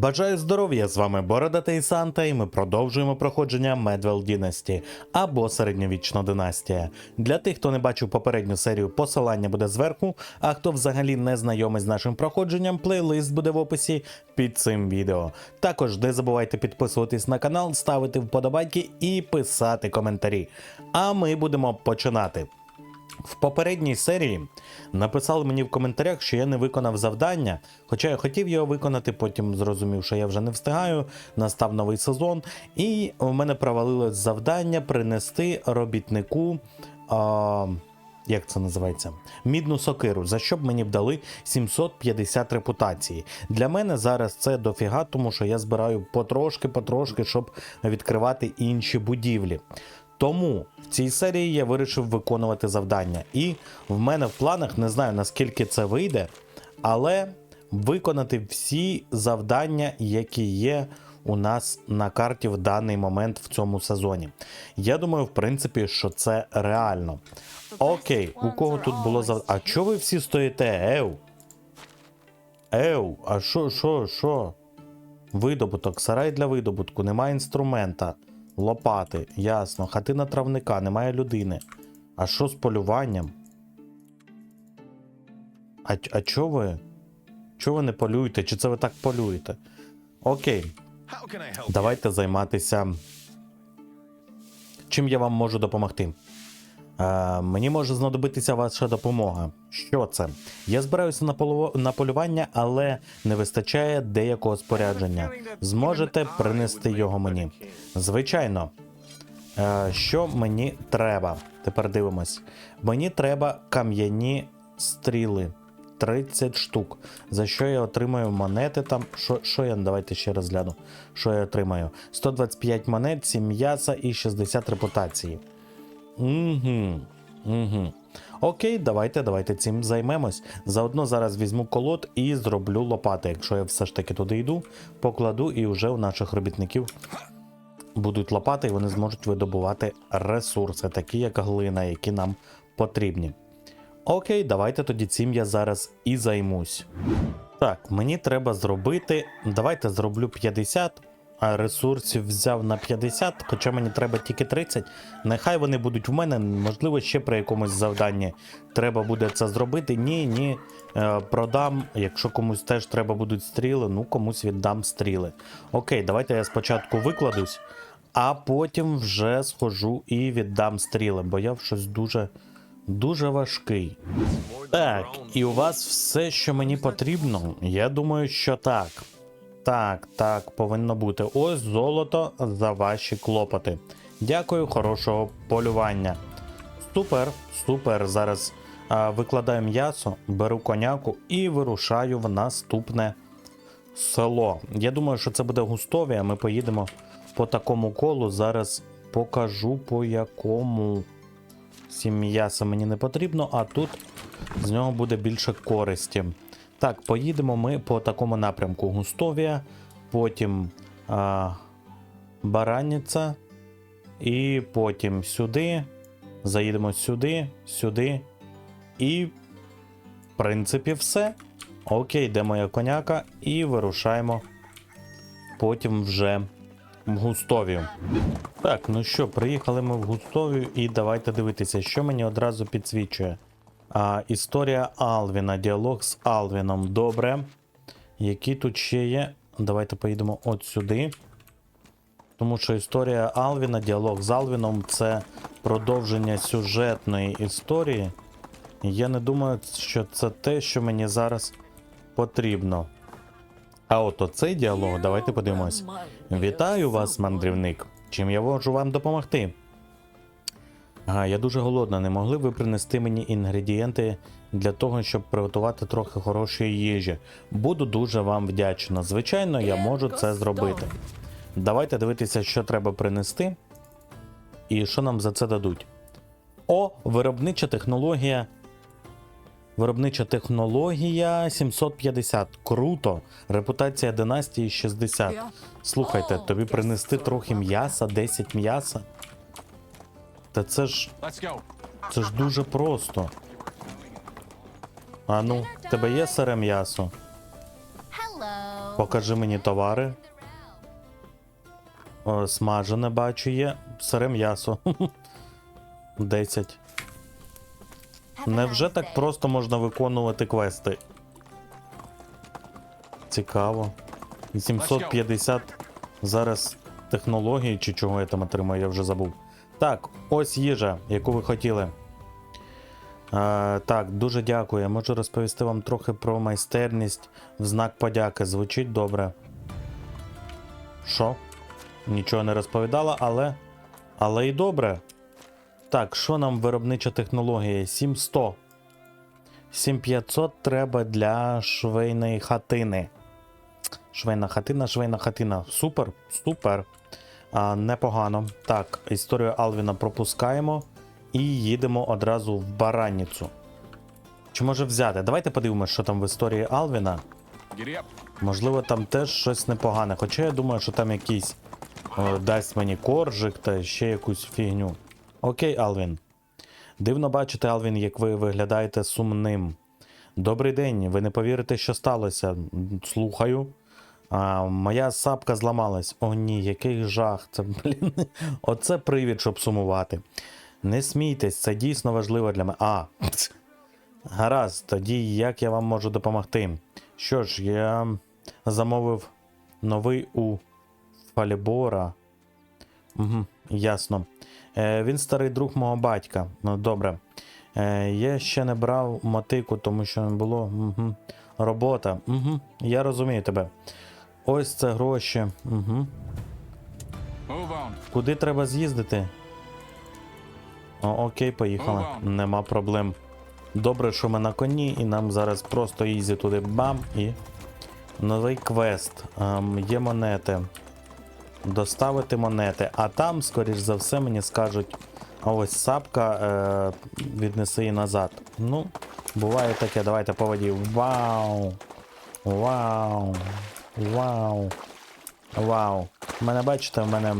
Бажаю здоров'я! З вами Бородатий Санта, і ми продовжуємо проходження Медвел Дінасті або середньовічна династія. Для тих, хто не бачив попередню серію, посилання буде зверху. А хто взагалі не знайомий з нашим проходженням, плейлист буде в описі під цим відео. Також не забувайте підписуватись на канал, ставити вподобайки і писати коментарі. А ми будемо починати. В попередній серії написали мені в коментарях, що я не виконав завдання, хоча я хотів його виконати, потім зрозумів, що я вже не встигаю. Настав новий сезон, і у мене провалилось завдання принести робітнику. А, як це називається? Мідну сокиру, за що б мені б дали 750 репутації. Для мене зараз це дофіга, тому що я збираю потрошки-потрошки, щоб відкривати інші будівлі. Тому в цій серії я вирішив виконувати завдання. І в мене в планах не знаю наскільки це вийде, але виконати всі завдання, які є у нас на карті в даний момент в цьому сезоні. Я думаю, в принципі, що це реально. Окей, у кого тут було завдання? А чого ви всі стоїте? Ев? Ев, а що, що, що? Видобуток, сарай для видобутку, немає інструмента. Лопати, ясно. Хатина травника, немає людини. А що з полюванням? А, а чо ви? Чо ви не полюєте? Чи це ви так полюєте? Окей, давайте займатися. Чим я вам можу допомогти? Е, мені може знадобитися ваша допомога. Що це? Я збираюся на, полу... на полювання, але не вистачає деякого спорядження. Зможете принести його мені? Звичайно. Е, що мені треба? Тепер дивимось. Мені треба кам'яні стріли. 30 штук. За що я отримаю монети там. Що, що я давайте ще раз. Що я отримаю? 125 монет, 7 м'яса і 60 репутації. Угу. Угу. Окей, давайте, давайте цим займемось. Заодно зараз візьму колод і зроблю лопати. Якщо я все ж таки туди йду, покладу і вже у наших робітників будуть лопати, і вони зможуть видобувати ресурси, такі як глина, які нам потрібні. Окей, давайте тоді цим я зараз і займусь. Так, мені треба зробити. Давайте зроблю 50, а ресурсів взяв на 50, хоча мені треба тільки 30. Нехай вони будуть в мене, можливо, ще при якомусь завданні треба буде це зробити. Ні, ні. Е, продам. Якщо комусь теж треба будуть стріли, ну комусь віддам стріли. Окей, давайте я спочатку викладусь, а потім вже схожу і віддам стріли, бо я щось дуже. Дуже важкий. Так, і у вас все, що мені потрібно. Я думаю, що так. Так, так, повинно бути. Ось золото за ваші клопоти. Дякую, хорошого полювання. Супер, супер. Зараз а, викладаю м'ясо, беру коняку і вирушаю в наступне село. Я думаю, що це буде густові, ми поїдемо по такому колу. Зараз покажу по якому. Сім мені не потрібно, а тут з нього буде більше користі. Так, поїдемо ми по такому напрямку: Густовія, потім а, Бараніця, і потім сюди. Заїдемо сюди, сюди. І, в принципі, все. Окей, де моя коняка, і вирушаємо потім вже в Густовію. Так, ну що, приїхали ми в Густовію, і давайте дивитися, що мені одразу підсвічує. А, Історія Алвіна, діалог з Алвіном. Добре. Які тут ще є? Давайте поїдемо от сюди. Тому що історія Алвіна, діалог з Алвіном це продовження сюжетної історії. Я не думаю, що це те, що мені зараз потрібно. А от оцей діалог, давайте подивимось. Вітаю вас, мандрівник. Чим я можу вам допомогти? Ага, я дуже голодна. Не могли ви принести мені інгредієнти для того, щоб приготувати трохи хорошої їжі? Буду дуже вам вдячна. Звичайно, я можу це зробити. Давайте дивитися, що треба принести і що нам за це дадуть. О, виробнича технологія. Виробнича технологія 750. Круто. Репутація династії 60. Слухайте, тобі принести трохи м'яса, 10 м'яса. Та це ж це ж дуже просто. А ну, тебе є сире м'ясо? Покажи мені товари. О, смажене бачу є. Сире м'ясо. 10. Невже так просто можна виконувати квести? Цікаво. 850 зараз технології чи чого я там отримаю, я вже забув. Так, ось їжа, яку ви хотіли. Е, так, дуже дякую. Можу розповісти вам трохи про майстерність в знак подяки. Звучить добре. Що? Нічого не розповідала, але. Але і добре. Так, що нам виробнича технологія? 7100. 7500 треба для швейної хатини. Швейна хатина, швейна хатина. Супер, супер. А, непогано. Так, історію Алвіна пропускаємо і їдемо одразу в Баранницю. Чи може взяти? Давайте подивимося, що там в історії Алвіна. Можливо, там теж щось непогане. Хоча я думаю, що там якийсь е, дасть мені коржик та ще якусь фігню. Окей, Алвін. Дивно бачити, Алвін, як ви виглядаєте сумним. Добрий день, ви не повірите, що сталося. Слухаю. А, моя сапка зламалась. О ні, який жах. Це, блін, оце привід, щоб сумувати. Не смійтесь, це дійсно важливо для мене. А. Гаразд, тоді як я вам можу допомогти? Що ж, я замовив новий у Фалібора. Угу, ясно. Е, він старий друг мого батька. Ну, добре. Е, я ще не брав мотику, тому що не було. Угу. Робота. Угу. Я розумію тебе. Ось це гроші. Угу. Куди треба з'їздити? О, окей, поїхали. Нема проблем. Добре, що ми на коні, і нам зараз просто ізі туди бам і. Новий квест. Ем, є монети. Доставити монети. А там, скоріш за все, мені скажуть. А ось сапка, е, віднеси її назад. Ну, буває таке, давайте по воді. Вау! Вау! Вау! Вау! У мене, бачите, в мене.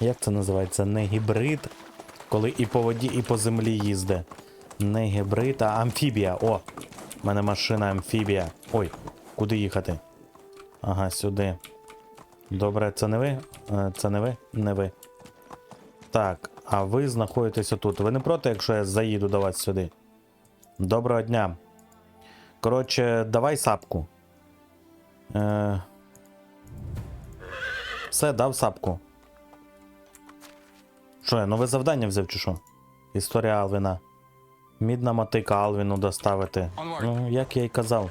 Як це називається? Не гібрид, коли і по воді, і по землі їзде. Не гібрид, а амфібія. О! У мене машина амфібія. Ой, куди їхати? Ага, сюди. Добре, це не ви? Е, Це не ви? Не ви. Так, а ви знаходитесь отут. Ви не проти, якщо я заїду до вас сюди? Доброго дня. Коротше, давай сапку. Е... Все, дав сапку. Що, я нове завдання взяв чи що? Історія Алвіна. Мідна мотика Алвіну доставити. Ну, як я й казав,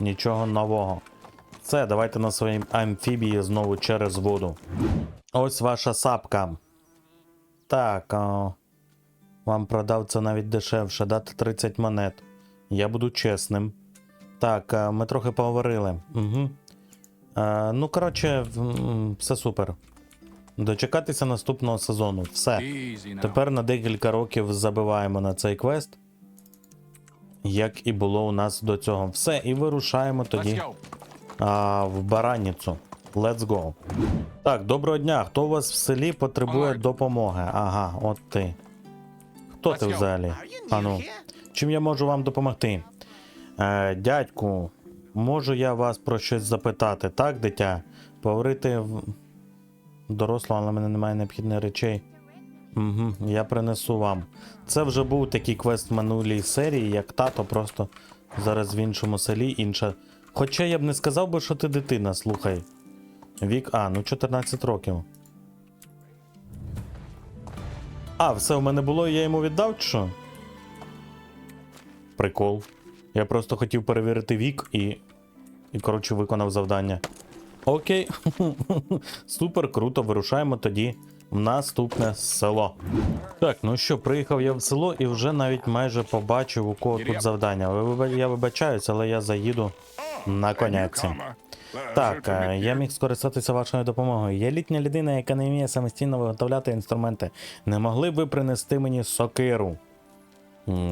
нічого нового. Все, давайте на своїй амфібії знову через воду. Ось ваша сапка. Так, а... вам продав це навіть дешевше, дати 30 монет. Я буду чесним. Так, ми трохи поговорили. Угу. А, ну, коротше, все супер. Дочекатися наступного сезону. Все. Тепер на декілька років забиваємо на цей квест. Як і було у нас до цього. Все, і вирушаємо тоді а, в Баранницю. Let's go. Так, доброго дня. Хто у вас в селі потребує Alright. допомоги? Ага, от ти. Хто ти взагалі? Ану, чим я можу вам допомогти? Е, дядьку, можу я вас про щось запитати, так, дитя? Поговорити в доросло, але в мене немає необхідних речей. Угу, я принесу вам. Це вже був такий квест в минулій серії, як тато, просто зараз в іншому селі інша. Хоча я б не сказав би, що ти дитина, слухай. Вік, а, ну 14 років. А, все в мене було, і я йому віддав, чи що? Прикол. Я просто хотів перевірити вік і. І, коротше, виконав завдання. Окей. Супер, круто, вирушаємо тоді в наступне село. Так, ну що, приїхав я в село і вже навіть майже побачив, у кого тут завдання. Я вибачаюсь, але я заїду на коняці. Так, е, я міг скористатися вашою допомогою. Я літня людина, яка не вміє самостійно виготовляти інструменти. Не могли б ви принести мені сокиру?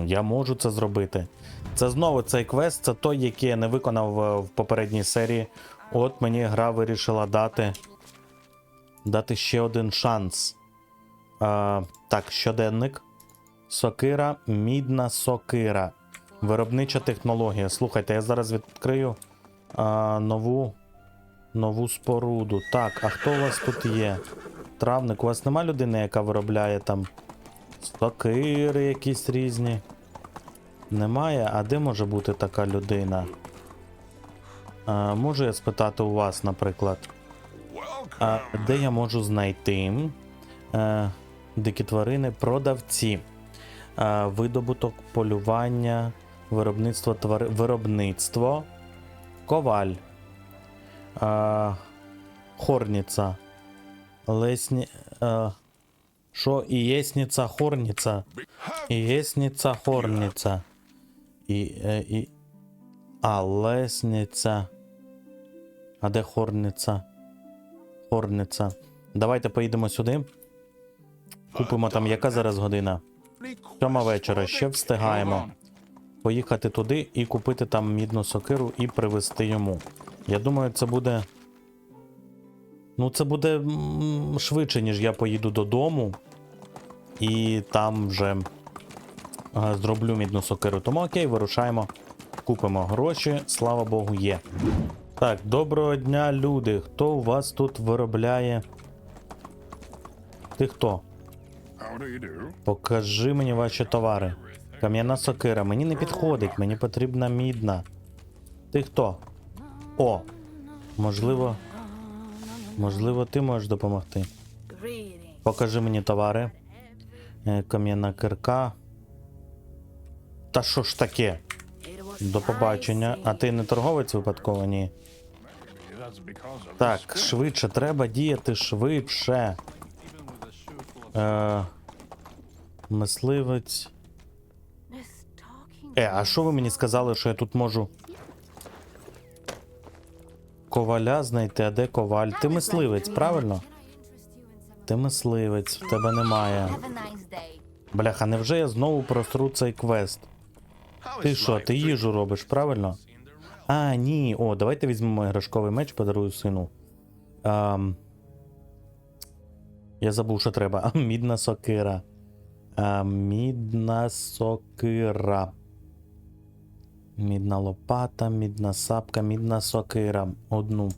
Я можу це зробити. Це знову цей квест, це той, який я не виконав е, в попередній серії. От мені гра вирішила дати. Дати ще один шанс. А, так, щоденник. Сокира, мідна сокира. Виробнича технологія. Слухайте, я зараз відкрию а, нову Нову споруду. Так, а хто у вас тут є? Травник, у вас нема людини, яка виробляє там сокири якісь різні? Немає? А де може бути така людина? А, можу я спитати у вас, наприклад. А, де я можу знайти е, дикі тварини, продавці, е, видобуток, полювання, виробництво твари... виробництво, коваль, е, хорниця, лесні. Е, що і єсниця, хорниця, і єсниця, хорниця, і, і, а, лесниця. А де хорниця? Хорниця. Давайте поїдемо сюди. Купимо там, яка зараз година? Сьома вечора, ще встигаємо поїхати туди і купити там мідну сокиру і привезти йому. Я думаю, це буде. Ну, це буде швидше, ніж я поїду додому. І там вже е, зроблю мідну сокиру. Тому окей, вирушаємо. Купимо гроші, слава Богу, є. Так, доброго дня, люди. Хто у вас тут виробляє? Ти хто? Покажи мені ваші товари. Кам'яна сокира, мені не підходить, мені потрібна мідна. Ти хто? О! Можливо. Можливо, ти можеш допомогти. Покажи мені товари. Е, Кам'яна кирка. Та що ж таке? До побачення. А ти не торговець випадково? Ні. Так, швидше, треба діяти швидше. Е, мисливець. Е, а що ви мені сказали, що я тут можу коваля знайти, а де коваль? Ти мисливець, правильно? Ти мисливець, в тебе немає. Бляха, невже я знову просру цей квест? Ти що, ти їжу робиш, правильно? А, ні. О, давайте візьмемо іграшковий меч, подарую сину. Ам... Я забув, що треба. А, мідна сокира. А, мідна сокира. Мідна лопата, мідна сапка, мідна сокира. Одну.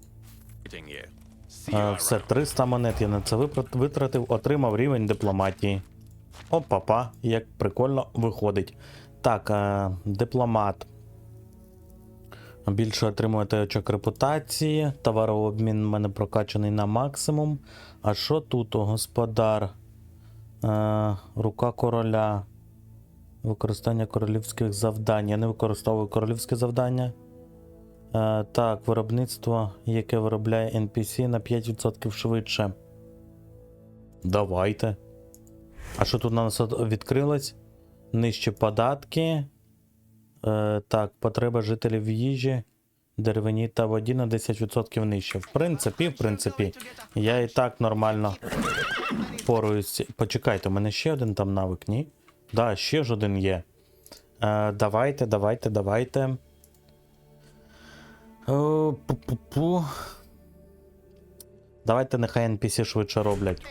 А, все, 300 монет я на це витратив, отримав рівень дипломатії. Опа-па, як прикольно виходить. Так, е, дипломат. Більше отримуєте очок репутації. Товарообмін в мене прокачаний на максимум. А що тут, о, господар? Е, рука короля. Використання королівських завдань. Я не використовую королівське завдання. Е, так, виробництво, яке виробляє NPC на 5% швидше. Давайте. А що тут у нас відкрилось? Нижче податки. Е, так, потреба жителів їжі, деревині та воді на 10% нижче. В принципі, в принципі, я і так нормально поруюсь. Почекайте, у мене ще один там навик, ні? Да, ще ж один є. Е, давайте, давайте, давайте. О, пу-пу-пу. Давайте нехай NPC швидше роблять.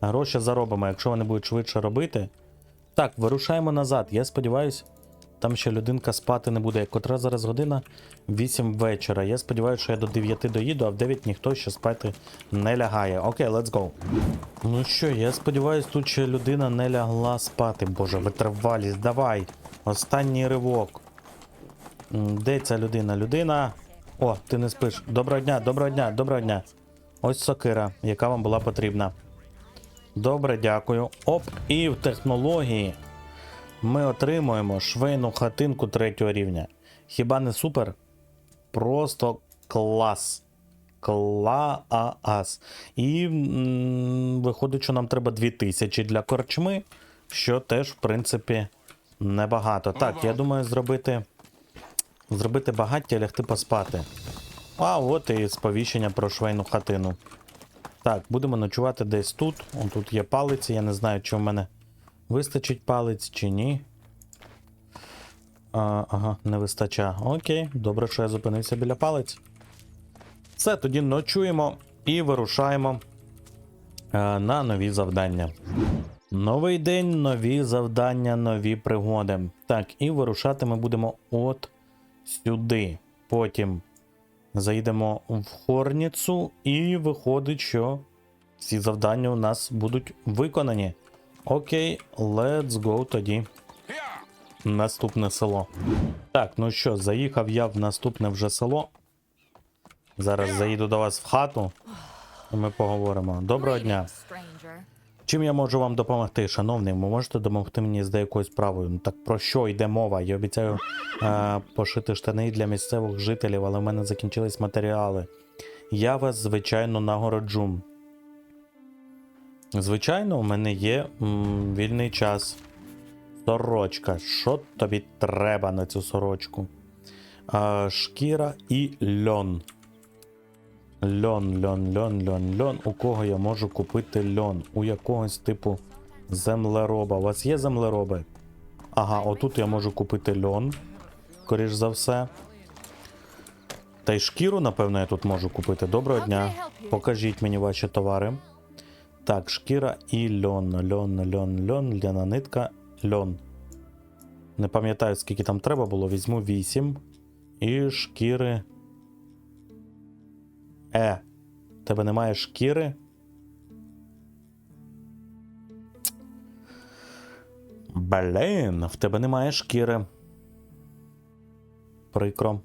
Гроші заробимо, якщо вони будуть швидше робити. Так, вирушаємо назад. Я сподіваюсь, там ще людинка спати не буде. Котра зараз година 8 вечора. Я сподіваюся, що я до 9 доїду, а в 9 ніхто ще спати не лягає. Окей, let's go. Ну що, я сподіваюсь, тут ще людина не лягла спати. Боже, витривалість, давай. Останній ривок. Де ця людина? Людина. О, ти не спиш. Доброго дня, доброго дня, доброго дня. Ось сокира, яка вам була потрібна. Добре, дякую. Оп, і в технології ми отримуємо швейну хатинку третього рівня. Хіба не супер? Просто клас. Клаас. І м, виходить, що нам треба 2000 для корчми, що теж, в принципі, небагато. Так, я думаю, зробити. Зробити багаття, лягти поспати. А от і сповіщення про швейну хатину. Так, будемо ночувати десь тут. О, тут є палиці, я не знаю, чи в мене вистачить палець чи ні. А, ага, не вистачає. Окей, добре, що я зупинився біля палець. Все, тоді ночуємо і вирушаємо е, на нові завдання. Новий день, нові завдання, нові пригоди. Так, і вирушати ми будемо от сюди. Потім Заїдемо в Хорніцу, і виходить, що всі завдання у нас будуть виконані. Окей, let's go тоді. Наступне село. Так, ну що, заїхав я в наступне вже село. Зараз заїду до вас в хату, і ми поговоримо. Доброго дня. Чим я можу вам допомогти, шановний? Ви можете допомогти мені з деякою справою? Ну так про що йде мова? Я обіцяю е, пошити штани для місцевих жителів, але в мене закінчились матеріали. Я вас, звичайно, нагороджу. Звичайно, у мене є м, вільний час. Сорочка. Що тобі треба на цю сорочку? Е, шкіра і льон. Льон, льон, льон, льон, льон. У кого я можу купити льон? У якогось типу землероба. У вас є землероби? Ага, отут я можу купити льон. Скоріш за все. Та й шкіру, напевно, я тут можу купити. Доброго дня. Покажіть мені ваші товари. Так, шкіра і льон. Льон, льон, льон, ляна нитка, льон. Не пам'ятаю, скільки там треба було. Візьму 8. І шкіри. Е. Тебе немає шкіри. Блін, в тебе немає шкіри. Прикро.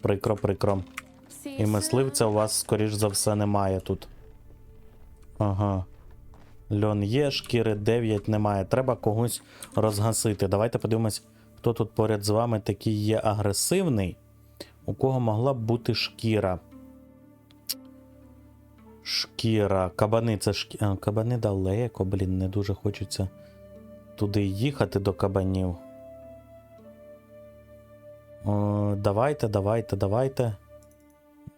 Прикро, прикро. І мисливця у вас, скоріш за все, немає тут. Ага. Льон є, шкіри 9 немає. Треба когось розгасити. Давайте подивимось, хто тут поряд з вами такий є агресивний, у кого могла б бути шкіра. Шкіра. Кабани це шкі... а, Кабани далеко, блін, не дуже хочеться туди їхати до кабанів. О, давайте, давайте, давайте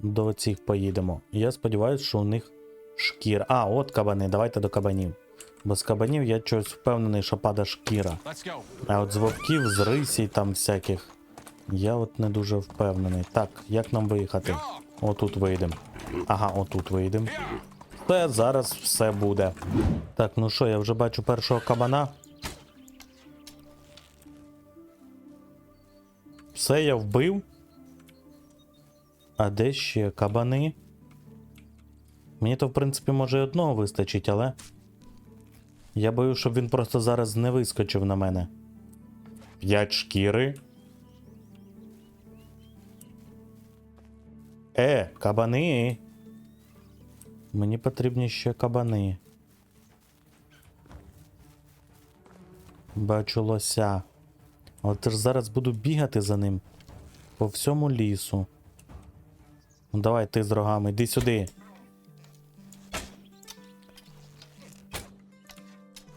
до цих поїдемо. Я сподіваюся, що у них шкіра. А, от кабани, давайте до кабанів. Бо з кабанів я чогось впевнений, що падає шкіра. А от з вовків, з рисій там всяких. Я от не дуже впевнений. Так, як нам виїхати? Отут вийдемо. Ага, отут вийдемо. Все, зараз все буде. Так, ну що, я вже бачу першого кабана. Все, я вбив. А де ще кабани? Мені то, в принципі, може одного вистачить, але. Я боюсь, щоб він просто зараз не вискочив на мене. П'ять шкіри. Е, кабани. Мені потрібні ще кабани. Бачу лося. От ж зараз буду бігати за ним по всьому лісу. Ну давай ти з рогами, йди сюди.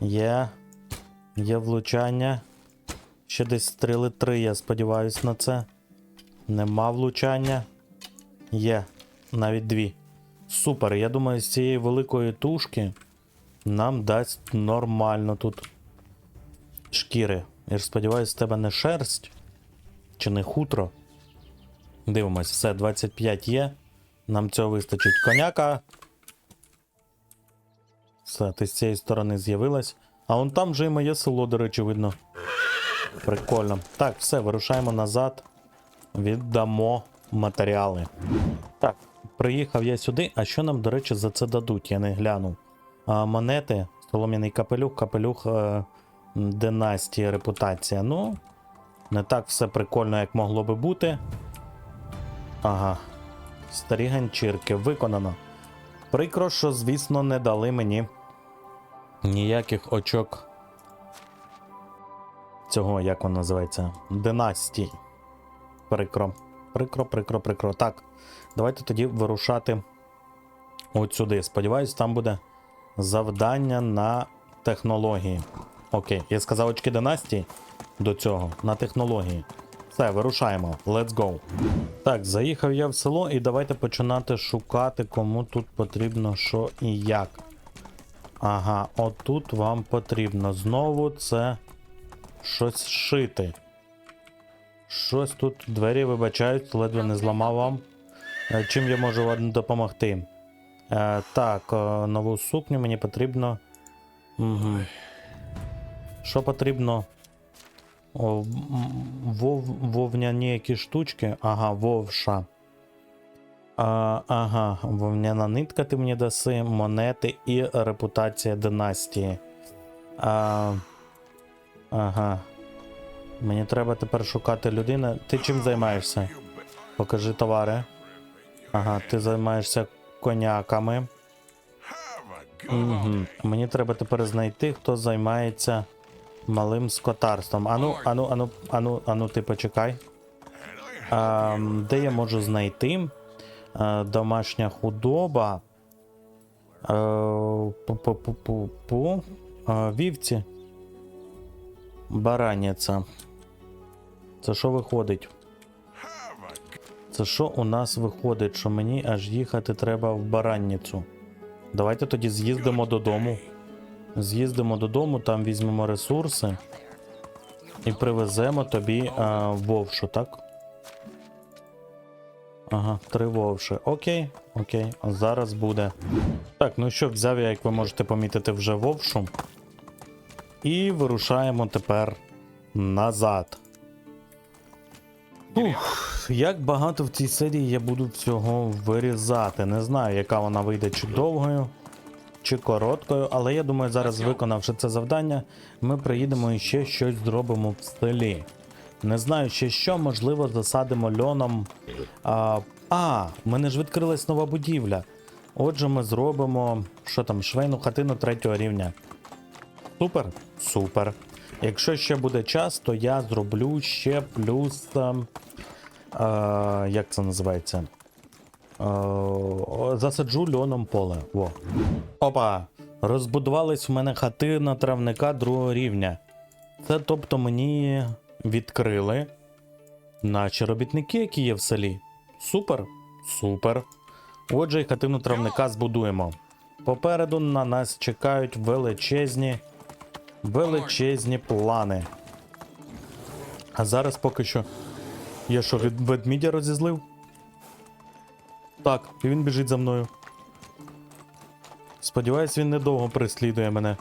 Є. Є влучання. Ще десь стріли три, я сподіваюсь на це. Нема влучання. Є. Навіть дві. Супер. Я думаю, з цієї великої тушки нам дасть нормально тут шкіри. Я ж сподіваюся, з тебе не шерсть чи не хутро. Дивимось, все, 25 є. Нам цього вистачить коняка. Все, ти з цієї сторони з'явилась. А он там вже і моє село, до речі, видно. Прикольно. Так, все, вирушаємо назад. Віддамо матеріали. Так, приїхав я сюди. А що нам, до речі, за це дадуть? Я не глянув. А, монети, солом'яний капелюх, капелюх е, династії, репутація. Ну, не так все прикольно, як могло би бути. Ага. Старі ганчірки, виконано. Прикро, що, звісно, не дали мені ніяких очок цього, як воно називається, династії. Прикро. Прикро, прикро, прикро. Так, давайте тоді вирушати от сюди. Сподіваюсь, там буде завдання на технології. Окей, я сказав очки династії до цього на технології. Все, вирушаємо. Let's go. Так, заїхав я в село і давайте починати шукати, кому тут потрібно що і як. Ага, отут вам потрібно. Знову це щось шити. Щось тут двері вибачають, ледве не зламав вам. Е, Чим я можу вам допомогти? Е, так, е, нову сукню мені потрібно. Угу. Що потрібно? О, вов, вовняні які штучки. Ага, вовша. А, ага, вовняна нитка ти мені даси, монети і репутація династії. А, ага. Мені треба тепер шукати людину. Ти чим займаєшся? Покажи товари. Ага, ти займаєшся коняками. Угу. Мені треба тепер знайти, хто займається малим скотарством. Ану, ану, ану, ану, ану, ти почекай. А, де я можу знайти? А, домашня худоба. А, Вівці. Бараняця. Це що виходить? Це що у нас виходить, що мені аж їхати треба в баранницю? Давайте тоді з'їздимо додому. З'їздимо додому, там візьмемо ресурси і привеземо тобі а, вовшу, так? Ага, три вовши. Окей, окей, зараз буде. Так, ну що, взяв я, як ви можете помітити, вже вовшу. І вирушаємо тепер назад. Ух, як багато в цій серії я буду всього вирізати. Не знаю, яка вона вийде чи довгою, чи короткою, але я думаю, зараз виконавши це завдання, ми приїдемо і ще щось зробимо в селі. Не знаю ще що, можливо, засадимо льоном. А, а в мене ж відкрилась нова будівля. Отже, ми зробимо що там, швейну хатину третього рівня. Супер? Супер. Якщо ще буде час, то я зроблю ще плюс. е, як це називається? О, засаджу льоном поле. Во. Опа! Розбудувались в мене хатина травника другого рівня. Це тобто мені відкрили наші робітники, які є в селі. Супер. Супер. Отже, і хатину травника збудуємо. Попереду на нас чекають величезні, величезні плани. А зараз поки що. Я що, від ведмідя розізлив? Так, і він біжить за мною. Сподіваюсь, він недовго переслідує мене.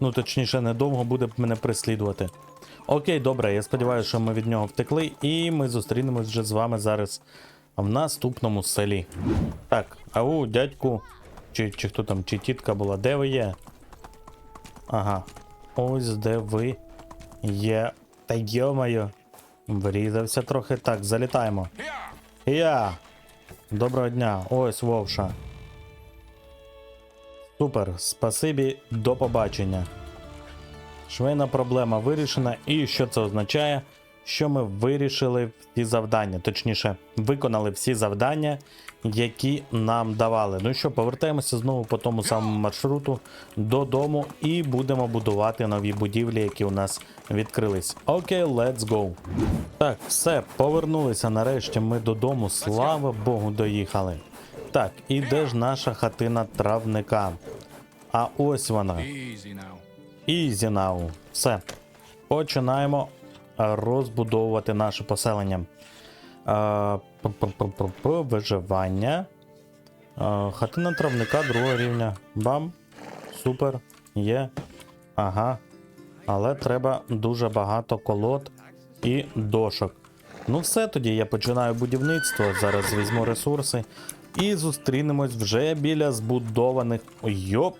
Ну, точніше, недовго буде мене переслідувати. Окей, добре, я сподіваюся, що ми від нього втекли, і ми зустрінемось вже з вами зараз в наступному селі. Так, ау, дядьку, чи, чи хто там, чи тітка була, де ви є? Ага. Ось де ви є. Та йомаю. Врізався трохи. Так, залітаємо. Я. Доброго дня. Ось вовша. Супер. Спасибі, до побачення. Швейна проблема вирішена. І що це означає? Що ми вирішили всі завдання, точніше, виконали всі завдання, які нам давали. Ну що, повертаємося знову по тому самому маршруту додому і будемо будувати нові будівлі, які у нас відкрились. Окей, let's go. Так, все, повернулися нарешті ми додому. Слава Богу, доїхали. Так, і де ж наша хатина травника? А ось вона. Easy now. Все. Починаємо е, розбудовувати наше поселення. Е, Виживання. Е, Хатина травника другого рівня. Бам. Супер. Є. Ага. Але треба дуже багато колод і дошок. Ну, все тоді я починаю будівництво. Зараз візьму ресурси. І зустрінемось вже біля збудованих. Йоп!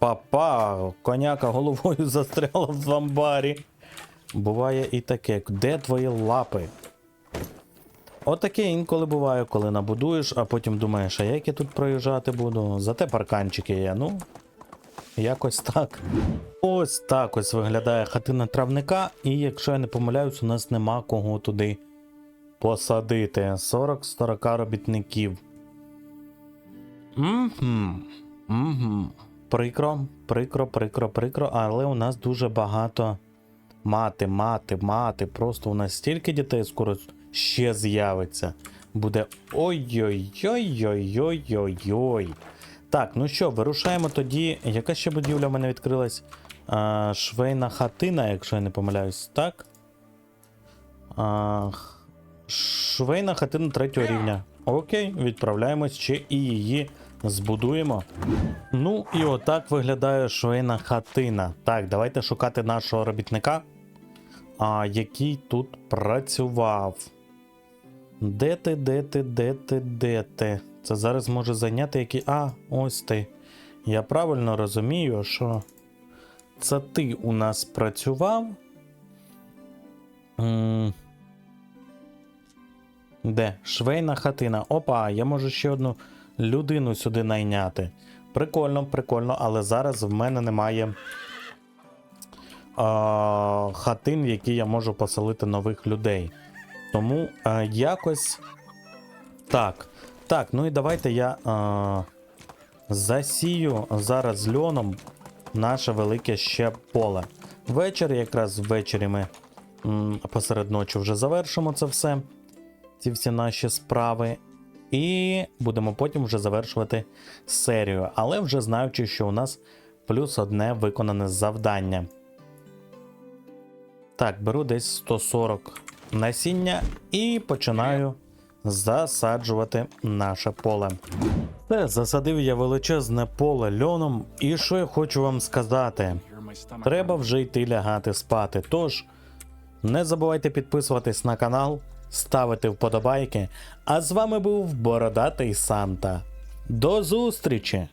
Папа, коняка головою застряла в амбарі. Буває і таке. Де твої лапи? Отаке інколи буває, коли набудуєш, а потім думаєш, а як я тут проїжджати буду? Зате парканчики є. Ну, якось так. Ось так ось виглядає хатина травника, і якщо я не помиляюсь, у нас нема кого туди посадити. 40-40 робітників. Угу. Угу. Прикро, прикро, прикро, прикро, але у нас дуже багато мати, мати, мати. Просто у нас стільки дітей скоро ще з'явиться. Буде ой-ой-ой-ой-ой-ой-ой. Так, ну що, вирушаємо тоді. Яка ще будівля в мене відкрилась? А, швейна хатина, якщо я не помиляюсь, так? А, швейна хатина третього рівня. Окей, відправляємось ще і її збудуємо. Ну і отак виглядає швейна хатина. Так, давайте шукати нашого робітника, а, який тут працював. Де ти, де ти, де ти, де ти? Це зараз може зайняти які. А, ось ти. Я правильно розумію, що це ти у нас працював. М, Де? Швейна хатина. Опа, я можу ще одну людину сюди найняти. Прикольно, прикольно, але зараз в мене немає а, хатин, в які я можу поселити нових людей. Тому а, якось. Так. Так, ну і давайте я а, засію зараз льоном наше велике ще поле. Вечір, якраз ввечері ми посеред ночі вже завершимо це все. Ці всі наші справи. І будемо потім вже завершувати серію. Але вже знаючи, що у нас плюс одне виконане завдання. Так, беру десь 140 насіння і починаю засаджувати наше поле. Все, засадив я величезне поле льоном, і що я хочу вам сказати? Треба вже йти лягати спати. Тож не забувайте підписуватись на канал, ставити вподобайки. А з вами був Бородатий Санта. До зустрічі!